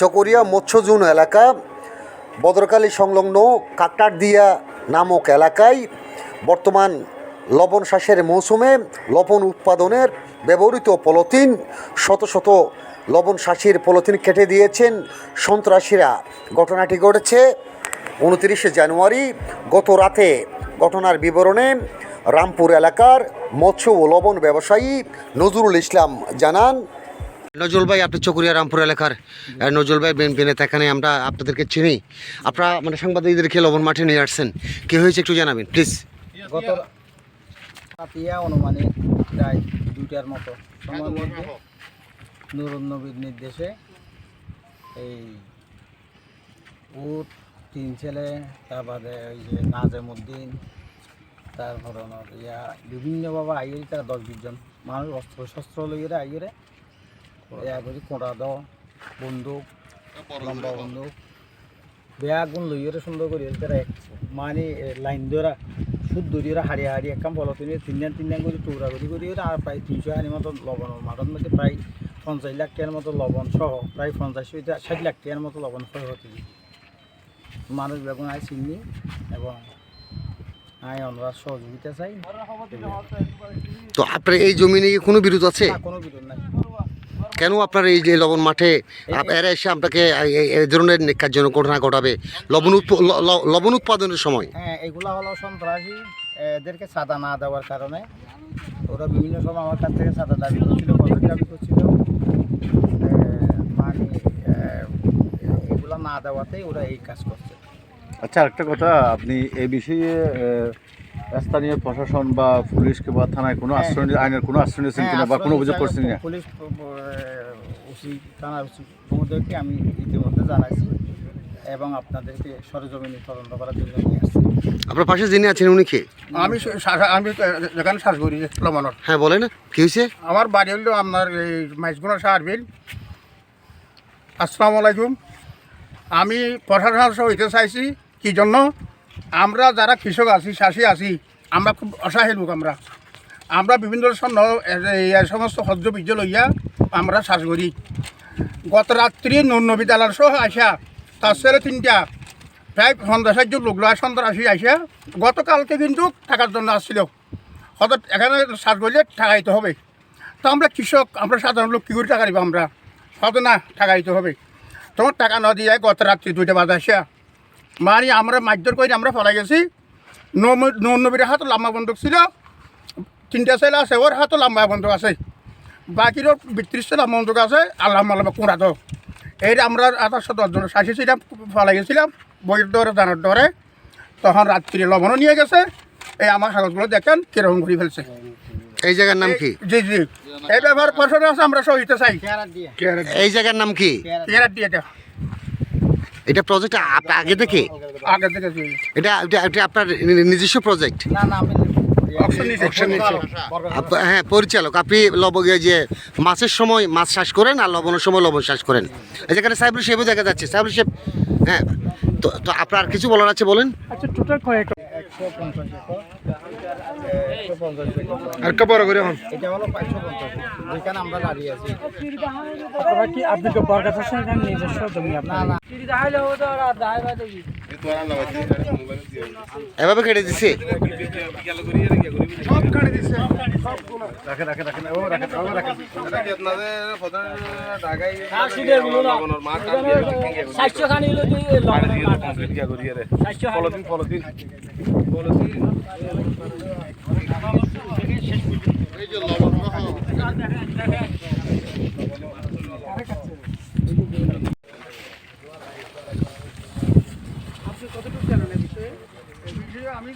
চকরিয়া মৎস্যজুন এলাকা, বদরকালী সংলগ্ন কাকটারদিয়া নামক এলাকায় বর্তমান লবণ শ্বাসের মৌসুমে লবণ উৎপাদনের ব্যবহৃত পলিথিন, শত শত লবণ শ্বাসের পলিথিন কেটে দিয়েছেন সন্ত্রাসীরা। ঘটনাটি ঘটেছে উনত্রিশে জানুয়ারি, গত রাতে। ঘটনার বিবরণে রামপুর এলাকার মৎস্য ও লবণ ব্যবসায়ী নজরুল ইসলাম জানান নজরুল ভাই, আপনি চকুরিয়া রামপুর এলাকার নজরুল ভাই বিএনপি নেতা, এখানে আমরা আপনাদেরকে চিনি। আপনারা মানে সাংবাদিকদেরকে লবণ মাঠে নিয়ে আসছেন। কি হয়েছে একটু জানাবেন প্লিজ গত রাতিয়া অনুমানিক প্রায় দুইটার মতো সময়ের মধ্যে নুরুল নির্দেশে এই উট, তিন ছেলে তার বাদে ওই যে নাজেমুদ্দিন, তারপর ইয়া, বিভিন্নভাবে আইয়ে তারা দশ বিশজন মানুষ অস্ত্র শস্ত্র লইয়ে আইয়ে করি কোঁড়া দ বন্দুক লম্বা বন্দুক। বেয়াগুন লইয়ে সুন্দর করে তারা মানে লাইন ধরা সুদ ধরিয়ে হারিয়ে হারিয়ে একদম পলতিনি তিনজন তিনজন করে টুকরা করি করি আর প্রায় তিনশো হানি মতো লবণ মাঠের মধ্যে প্রায় পঞ্চাশ লাখ টাকার মতো লবণ সহ প্রায় পঞ্চাশ হইতে ষাট লাখ টাকার মতো লবণ ক্ষয় হতে মানুষ বেগুন আয় চিনি এবং আয় আমরা সহযোগিতা চাই। তো আপনার এই জমি নিয়ে কোনো বিরোধ আছে? কোনো বিরোধ কেন আপনার এই যে লবণ মাঠে এরা এসে আপনাকে এই- ধরনের কার্যজনক ঘটনা ঘটাবে? লবণ লবণ উৎপাদনের সময়? হ্যাঁ এগুলা হলো সন্ত্রাসী এদেরকে সাদা না দেওয়ার কারণে। ওরা বিভিন্ন সময় আমার কাছ থেকে সাদা দাবি করছিল পদের দাবি করছিল। এ, মানে এ, এগুলা না দেওয়াতেই ওরা এই কাজ করছে। আচ্ছা একটা কথা আপনি এই বিষয়ে স্থানীয় প্রশাসন বা পুলিশ কিংবা থানায় কোনো হ্যাঁ। আশ্রয় আইনের কোনো আশ্রয় নিয়েছেন হ্যাঁ, কিনা বা কোনো অভিযোগ করছেন কিনা? পুলিশ ওসি থানার ওসি মহোদয়কে আমি ইতিমধ্যে জানাইছি এবং আপনাদেরকে সরজমিনী তদন্ত করার জন্য নিয়ে আসছি। আপনার পাশে যিনি আছেন উনি কে? আমি আমি যেখানে শ্বাস করি লমানোর হ্যাঁ বলেন কি হয়েছে আমার বাড়ি হলো আপনার এই মাইজগুনা সাহারবিল আসসালামু আলাইকুম। আমি প্রশাসন হইতে চাইছি কি জন্য? আমরা যারা কৃষক আছি, চাষি আছি, আমরা খুব অসহায় লোক আমরা। আমরা বিভিন্ন এই সমস্ত সহ্য বীর্য লইয়া আমরা চাষ করি। গত রাত্রি বিদ্যালয় সহ আসা তার ছেলে তিনটা, প্রায় সন্ত্রাসার্য লোক লয় সন্ত্রাসী আসা গতকালকে কিন্তু টাকার জন্য আসছিল। হয়তো এখানে চাষ করলে টাকাইতে হবে। তো আমরা কৃষক, আমরা সাধারণ লোক, কী করে টাকা দিব আমরা? হয়তো না টাকাইতে হবে। তোমার টাকা না দিয়ে গত রাত্রি দুইটা বাজে আসা মানে আমরা মারধর করে আমরা ফলাই গেছি। নবীর হাতে লাম্বা বন্দুক ছিল। তিনটা ছেলে আছে ওর হাতে লাম্বা বন্দুক আছে। বাকিরও বিত্রিশটা লাম্বা বন্দুক আছে। আর লাম্বা লাম্বা কোঁড়া তো এইটা আমরা আঠাশশো দশজন শাসি ছিলাম ফলাই গেছিলাম বইয়ের দরে জানার দরে। তখন রাত্রি লবণও নিয়ে গেছে। এই আমার কাগজগুলো দেখেন কীরকম করে ফেলছে। এই জায়গার নাম কি? জি জি। এই ব্যাপার প্রশ্ন আছে আমরা সহিতে চাই। এই জায়গার নাম কি? এটা প্রজেক্ট আগে থেকে আগে থেকে এটা এটা এটা আপনার নিজস্ব প্রজেক্ট না না আমি হ্যাঁ পরিচালক আপনি লবণ যে মাছের সময় মাছ শ্বাস করেন আর লবণের সময় লবণ শ্বাস করেন। এই যেখানে সাইবুল শেফও দেখা যাচ্ছে। সাইবুল শেফ হ্যাঁ তো তো আপনার কিছু বলার আছে বলেন? আচ্ছা টোটাল কয়েক একশো পঞ্চাশ একর। আর কবর করে এখন এটা হলো পাঁচশো পঞ্চাশ। যেখানে আমরা দাঁড়িয়ে আছি। আপনারা কি আপনি তো বরগাছ সরকার নিজস্ব জমি না আপনার না এভাবে কেটে খানি হলো যে লবণের মাঠ আছে। স্বাস্থ্য খানি আমি জানি আমি জিনিস আমি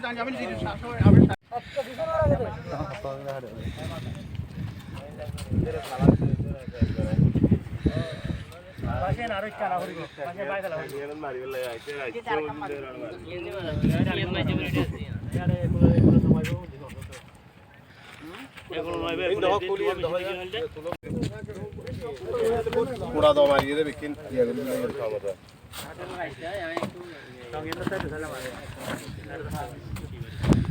পুরা দাও মারিয়ে দেবে কিন ইয়া করে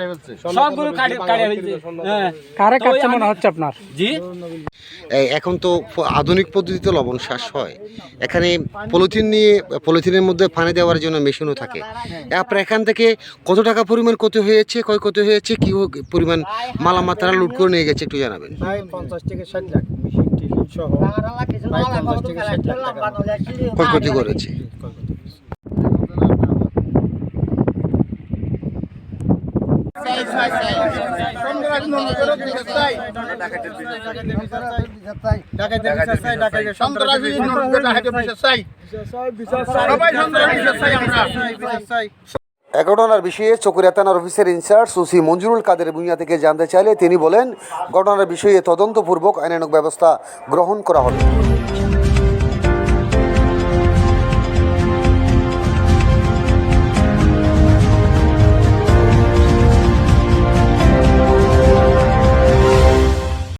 ফেলছে। হ্যাঁ। কারে কাটছে মনে হচ্ছে আপনার? জি? এখন তো আধুনিক পদ্ধতিতে লবণ শ্বাস হয়। এখানে পলিথিন নিয়ে পলিথিনের মধ্যে পানি দেওয়ার জন্য মেশিনও থাকে। আপনার এখান থেকে কত টাকা পরিমাণ ক্ষতি হয়েছে কয় ক্ষতি হয়েছে কি পরিমাণ মালামাল তারা লুট করে নিয়ে গেছে একটু জানাবেন। পঞ্চাশ থেকে ষাট লাখ মেশিন টিফিন সহ প্রায় পঞ্চাশ থেকে ষাট লাখ টাকা ক্ষয় ক্ষতি করেছে সবাই সন্ত্রাসী চাই আমরা এ ঘটনার বিষয়ে চকুরিয়া থানার অফিসের ইনচার্জ ওসি মঞ্জুরুল কাদের ভূঁইয়া থেকে জানতে চাইলে তিনি বলেন, ঘটনার বিষয়ে তদন্তপূর্বক আইনানুক ব্যবস্থা গ্রহণ করা হবে।